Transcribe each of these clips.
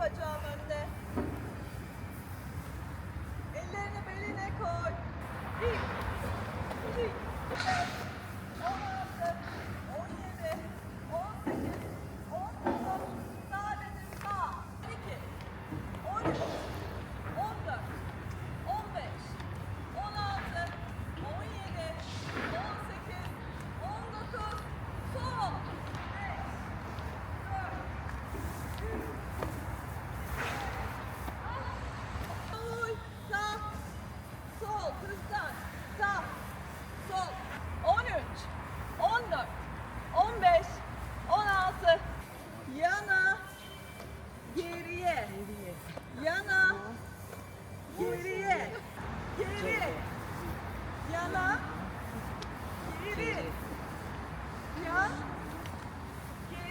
bacağın önde. Ellerini beline koy. Dik. Dik. 16, 17, 18, 19, sadece sağ. 12, 13,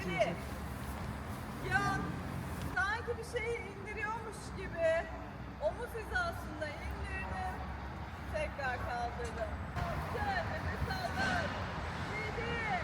geri, yan, sanki bir şeyi indiriyormuş gibi omuz hizasında indirdim, tekrar kaldırdım. Altı, nefes aldım. Yedi.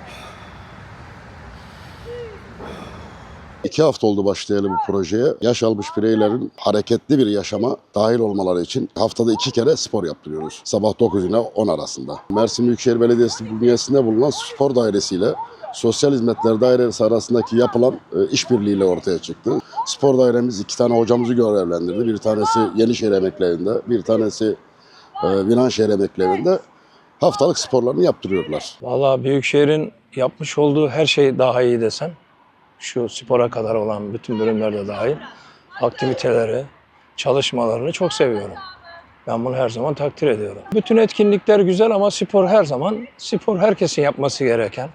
İki hafta oldu başlayalı bu projeye. Yaş almış bireylerin hareketli bir yaşama dahil olmaları için haftada iki kere spor yaptırıyoruz. Sabah 9 ile 10 arasında. Mersin Büyükşehir Belediyesi bünyesinde bulunan spor dairesiyle Sosyal Hizmetler Dairesi arasındaki yapılan e, işbirliğiyle ortaya çıktı. Spor dairemiz iki tane hocamızı görevlendirdi. Bir tanesi Yenişehir Emeklievinde, bir tanesi e, Vinanşehir Emeklievinde haftalık sporlarını yaptırıyorlar. Valla Büyükşehir'in yapmış olduğu her şey daha iyi desem. Şu spora kadar olan bütün bölümlerde dahil. Aktiviteleri, çalışmalarını çok seviyorum. Ben bunu her zaman takdir ediyorum. Bütün etkinlikler güzel ama spor her zaman, spor herkesin yapması gereken.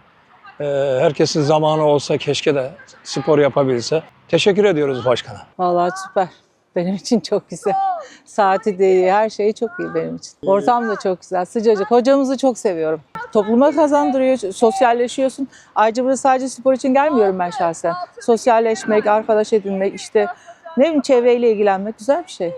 Ee, herkesin zamanı olsa keşke de spor yapabilse. Teşekkür ediyoruz başkana. Vallahi süper. Benim için çok güzel. Saati de iyi, her şey çok iyi benim için. Ortam da çok güzel, sıcacık. Hocamızı çok seviyorum. Topluma kazandırıyor, sosyalleşiyorsun. Ayrıca buraya sadece spor için gelmiyorum ben şahsen. Sosyalleşmek, arkadaş edinmek, işte ne bileyim çevreyle ilgilenmek güzel bir şey.